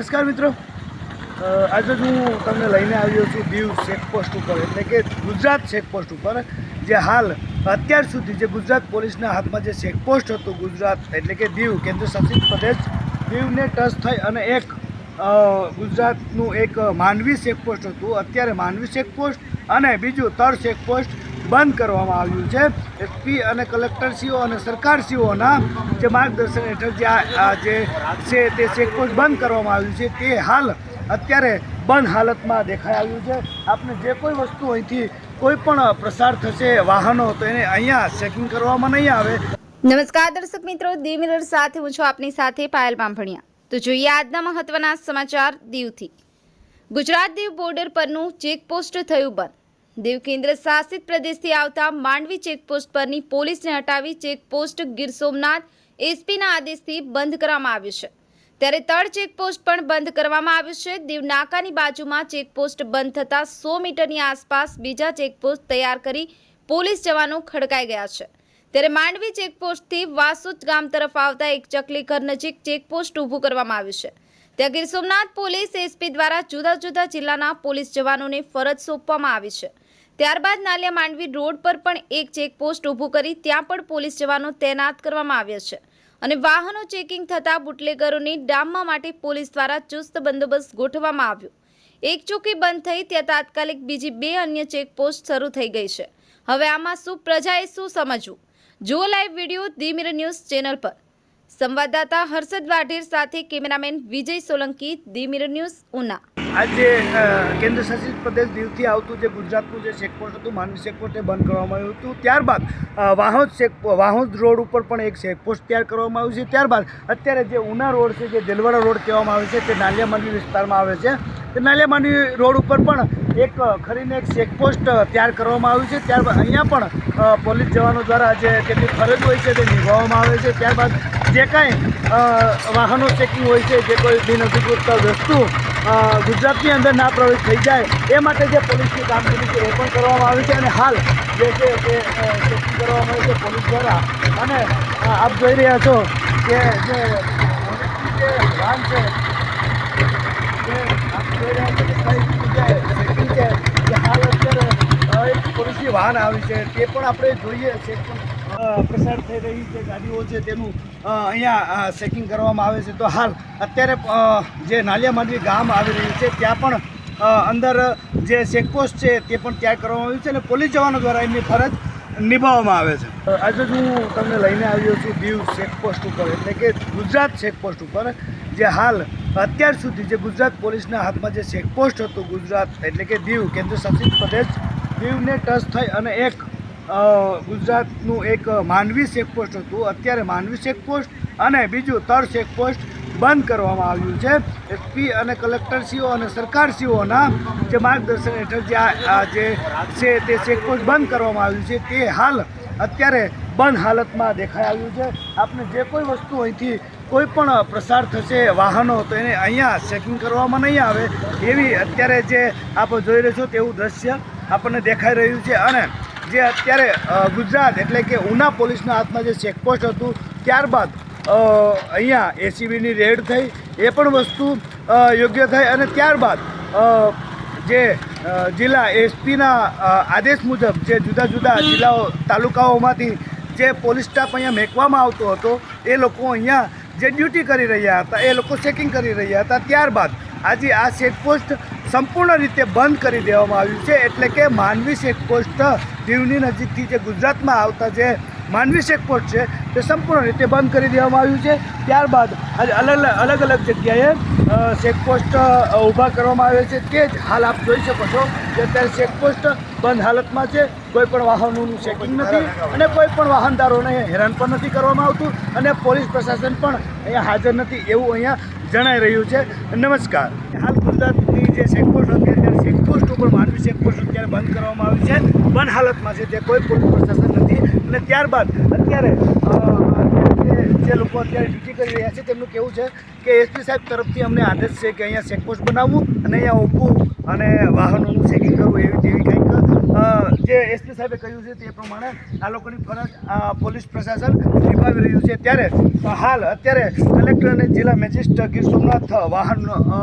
નમસ્કાર મિત્રો. આજે જ હું તમને લઈને આવ્યો છું દીવ ચેકપોસ્ટ ઉપર, એટલે કે ગુજરાત ચેકપોસ્ટ ઉપર, જે હાલ અત્યાર સુધી જે ગુજરાત પોલીસના હાથમાં જે ચેકપોસ્ટ હતું, ગુજરાત એટલે કે દીવ, કેન્દ્ર શાસિત પ્રદેશ, દીવને ટચ થઈ અને એક ગુજરાતનું એક માનવી ચેકપોસ્ટ હતું. અત્યારે માનવી ચેકપોસ્ટ અને બીજું તર ચેકપોસ્ટ બંધ કરવામાં આવ્યું છે. એસપી અને કલેક્ટરશ્રીઓ અને સરકારશ્રીઓના જે માર્ગદર્શન હેઠળ જે આ જે છે તે ચેકપોસ્ટ બંધ કરવામાં આવ્યું છે તે હાલ અત્યારે બંધ હાલતમાં દેખાઈ આવ્યું છે. આપણે જે કોઈ વસ્તુ અહીંથી કોઈ પણ પ્રસાર થશે, વાહનો, તો એને અહીંયા ચેકિંગ કરવામાં નહીં આવે. નમસ્કાર દર્શક મિત્રો, દી મિરર સાથે હું છું આપની સાથે પાયલ પાંભણિયા તો જોઈએ આજના મહત્વના સમાચાર દીવથી. ગુજરાત દીવ બોર્ડર પરનું ચેકપોસ્ટ થયું બંધ. દીવ કેન્દ્ર શાસિત પ્રદેશથી આવતા માંડવી ચેકપોસ્ટ પરની પોલીસને હટાવી ચેકપોસ્ટ ગીર સોમનાથ એસપીના આદેશથી બંધ કરવામાં આવ્યું છે. ત્યારે તળ ચેકપોસ્ટ પણ બંધ કરવામાં આવ્યું છે. દીવ નાકાની બાજુમાં ચેકપોસ્ટ બંધ થતાં સો મીટરની આસપાસ બીજા ચેકપોસ્ટ તૈયાર કરી પોલીસ જવાનો ખડકાઈ ગયા છે. ત્યારે માંડવી ચેકપોસ્ટથી વાસુદ ગામ તરફ આવતા એક ચકલી ઘર નજીક ચેકપોસ્ટ ઊભું કરવામાં આવ્યું છે. ત્યાં ગીર સોમનાથ પોલીસ એસપી દ્વારા જુદા જુદા જિલ્લાના પોલીસ જવાનોને ફરજ સોંપવામાં આવી છે. ત્યારબાદ નાલિયા માંડવી રોડ પર પણ એક ચેકપોસ્ટ ઊભું કરી ત્યાં પણ પોલીસ જવાનો તૈનાત કરવામાં આવ્યા છે. અને વાહનો ચેકિંગ થતાં બુટલેગરોની ડામવા માટે પોલીસ દ્વારા ચુસ્ત બંદોબસ્ત ગોઠવવામાં આવ્યો. એક ચોકી બંધ થઈ ત્યાં તાત્કાલિક બીજી બે અન્ય ચેકપોસ્ટ શરૂ થઈ ગઈ છે. હવે આમાં શું પ્રજાએ શું સમજવું? જુઓ live video the mirror news channel પર. સંવાદદાતા હર્ષદ વાઢેર સાથે cameraman Vijay Solanki the mirror news Una. આજે કેન્દ્રશાસિત કેન્દ્ર શાસિત પ્રદેશ દીવથી આવતું જે ગુજરાતનું જે ચેકપોસ્ટ હતું, માનવી ચેકપોસ્ટ એ બંધ કરવામાં આવ્યું હતું. ત્યારબાદ વાહોદ ચેક વાહોદ રોડ ઉપર પણ એક ચેકપોસ્ટ તૈયાર કરવામાં આવ્યું છે. ત્યારબાદ, અત્યારે જે ઉના રોડ છે, જે દેલવાડા રોડ કહેવામાં આવે છે, તે નાલિયા માંડવી વિસ્તારમાં આવે છે. તે નાલિયા માંડવી રોડ ઉપર પણ એક ખરીને એક ચેકપોસ્ટ તૈયાર કરવામાં આવ્યું છે. ત્યારબાદ અહીંયા પણ પોલીસ જવાનો દ્વારા જે કેટલી ફરજ હોય છે તે નિભાવવામાં આવે છે. ત્યારબાદ જે કાંઈ વાહનો ચેકિંગ હોય છે, જે કોઈ બિનઅધિકૃત વસ્તુ ગુજરાતની અંદર ના પ્રવેશ થઈ જાય, એ માટે જે પોલીસની કામગીરી છે એ પણ કરવામાં આવી છે. અને હાલ જે છે તે ચેકિંગ કરવામાં આવે છે પોલીસ દ્વારા. અને આપ જોઈ રહ્યા છો કે જે વાહન છે, જે આપ જોઈ રહ્યા છો કે કઈ રીતે છે કે હાલ અત્યારે એક પોલીસની વાહન આવી છે, તે પણ આપણે જોઈએ છે. પ્રસાર થઈ રહી છે ગાડીઓ છે તેનું. અહીંયા ચેકિંગ કરવામાં આવે છે. તો હાલ અત્યારે જે નાલિયા માંડવી ગામ આવી રહ્યું છે, ત્યાં પણ અંદર જે ચેકપોસ્ટ છે તે પણ ત્યાં કરવામાં આવ્યું છે અને પોલીસ જવાનો દ્વારા એમની ફરજ નિભાવવામાં આવે છે. આજે જ હું તમને લઈને આવ્યો છું દીવ ચેકપોસ્ટ ઉપર. એટલે કે ગુજરાત ચેકપોસ્ટ ઉપર. જે હાલ અત્યાર સુધી જે ગુજરાત પોલીસના હાથમાં જે ચેકપોસ્ટ હતું ગુજરાત, એટલે કે દીવ, કેન્દ્ર શાસિત પ્રદેશ, દીવને ટચ થઈ અને એક ગુજરાતનું એક માનવી ચેકપોસ્ટ હતું. અત્યારે માનવી ચેકપોસ્ટ અને બીજું તર ચેકપોસ્ટ બંધ કરવામાં આવ્યું છે. એસપી અને કલેક્ટરશ્રીઓ અને સરકારશ્રીઓના જે માર્ગદર્શન હેઠળ જે આ જે છે તે ચેકપોસ્ટ બંધ કરવામાં આવ્યું છે તે હાલ અત્યારે બંધ હાલતમાં દેખાઈ આવ્યું છે. આપને જે કોઈ વસ્તુ અહીંથી કોઈ પણ પ્રસાર થશે, વાહનો, તો એને અહીંયા ચેકિંગ કરવામાં નહીં આવે એવી અત્યારે જે આપ જોઈ રહ્યો છો તેવું દ્રશ્ય આપણને દેખાઈ રહ્યું છે. અને જે અત્યારે ગુજરાત એટલે કે ઉના પોલીસના હાથમાં જે ચેકપોસ્ટ હતું, ત્યારબાદ અહીંયા એસીબીની રેડ થઈ, એ પણ વસ્તુ યોગ્ય થઈ અને ત્યારબાદ જે જિલ્લા એસપીના આદેશ મુજબ જે જુદા જુદા જિલ્લાઓ, તાલુકાઓમાંથી જે પોલીસ સ્ટાફ અહીંયા મેકવામાં આવતો હતો, એ લોકો અહીંયા જે ડ્યુટી કરી રહ્યા હતા, એ લોકો ચેકિંગ કરી રહ્યા હતા. ત્યારબાદ આજે આ ચેકપોસ્ટ સંપૂર્ણ રીતે બંધ કરી દેવામાં આવ્યું છે. એટલે કે માનવી ચેકપોસ્ટ દીવની નજીકથી જે ગુજરાતમાં આવતા જે માંડવી ચેકપોસ્ટ છે, તે સંપૂર્ણ રીતે બંધ કરી દેવામાં આવ્યું છે. ત્યારબાદ આજે અલગ અલગ અલગ જગ્યાએ ચેકપોસ્ટ ઊભા કરવામાં આવે છે. તે જ હાલ આપ જોઈ શકો છો કે અત્યારે ચેકપોસ્ટ બંધ હાલતમાં છે. કોઈ પણ વાહનોનું ચેકિંગ નથી અને કોઈ પણ વાહનદારોને હેરાન પણ નથી કરવામાં આવતું અને પોલીસ પ્રશાસન પણ અહીંયા હાજર નથી એવું અહીંયા જણાઈ રહ્યું છે. નમસ્કાર. હાલ જે ચેકપોસ્ટ હતી અત્યારે ચેકપોસ્ટ ઉપર માંડવી ચેકપોસ્ટ અત્યારે બંધ કરવામાં આવી છે. બંધ હાલતમાં છે તે કોઈ પોલીસ પ્રશાસન નથી. અને ત્યારબાદ અત્યારે જે- લોકો અત્યારે ડ્યુટી કરી રહ્યા છે, તેમનું કેવું છે કે એસપી સાહેબ તરફથી અમને આદેશ છે કે અહીંયા ચેકપોસ્ટ બનાવવું અને અહીંયા ઊભું અને વાહનોનું ચેકિંગ કરવું એવી જેવી કંઈક જે એસપી સાહેબે કહ્યું છે તે પ્રમાણે આ લોકોની ફરજ પોલીસ પ્રશાસન નિભાવી રહ્યું છે ત્યારે હાલ અત્યારે કલેક્ટર અને જિલ્લા મેજિસ્ટ્રેટ ગીર સોમનાથ વાહન અ,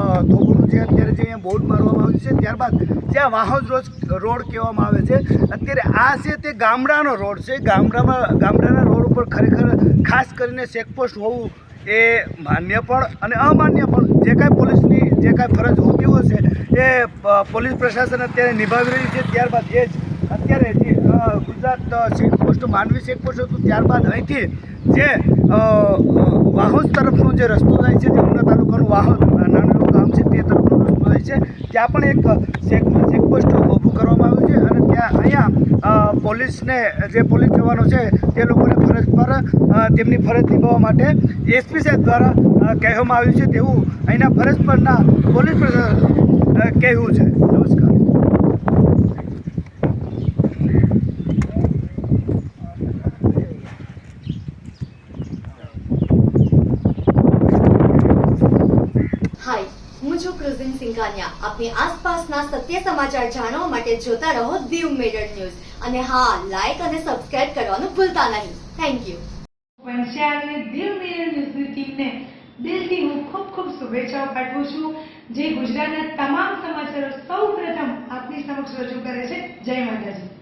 જે અત્યારે જે અહીંયા બોર્ડ મારવામાં આવ્યું છે ત્યારબાદ જ્યાં વાહન રોજ રોડ કહેવામાં આવે છે અત્યારે આ છે તે ગામડાનો રોડ છે ગામડામાં ગામડાના રોડ ઉપર ખરેખર ખાસ કરીને ચેકપોસ્ટ હોવું એ માન્ય પણ અને અમાન્ય પણ જે કાંઈ પોલીસની જે કાંઈ ફરજ હોતી હોય પ- પોલીસ પ્રશાસન અત્યારે નિભાવી રહ્યું છે, ત્યારબાદ એ જ અત્યારે જે ગુજરાત ચેકપોસ્ટ માંડવી ચેકપોસ્ટ હતું, ત્યારબાદ અહીંથી જે વાહોદ તરફનો જે રસ્તો જાય છે, જે ઉના તાલુકાનું વાહોદ નાનું ગામ છે, તે તરફનો રસ્તો જાય છે, ત્યાં પણ એક, ચેક ચેકપોસ્ટ ઊભું કરવામાં આવ્યું છે અને ત્યાં અહીંયા પોલીસને, જે પોલીસ જવાનો છે, તે લોકોને ફરજ પર તેમની ફરજ નિભાવવા માટે એસપી સાહેબ દ્વારા કહેવામાં આવ્યું છે તેવું અહીંના ફરજ પરના પોલીસ કહેવું છે? નમસ્કાર. હાય હું છું ક્રુઝિન સિંઘાનિયા. આપની આસપાસના સત્ય સમાચાર જાણવા માટે જોતા રહો દીવ મિરર ન્યૂઝ. અને હા લાઈક અને સબસ્ક્રાઇબ કરવાનું ભૂલતા નહીં. થેન્ક યુ પંચાયતને દીવ મિરર ન્યૂઝની ટીમને દિલથી હું ખૂબ ખૂબ શુભેચ્છાઓ પાઠવું છું. જે ગુજરાતના તમામ સમાચારો સૌ પ્રથમ આપની સમક્ષ રજૂ કરે છે. જય માતાજી.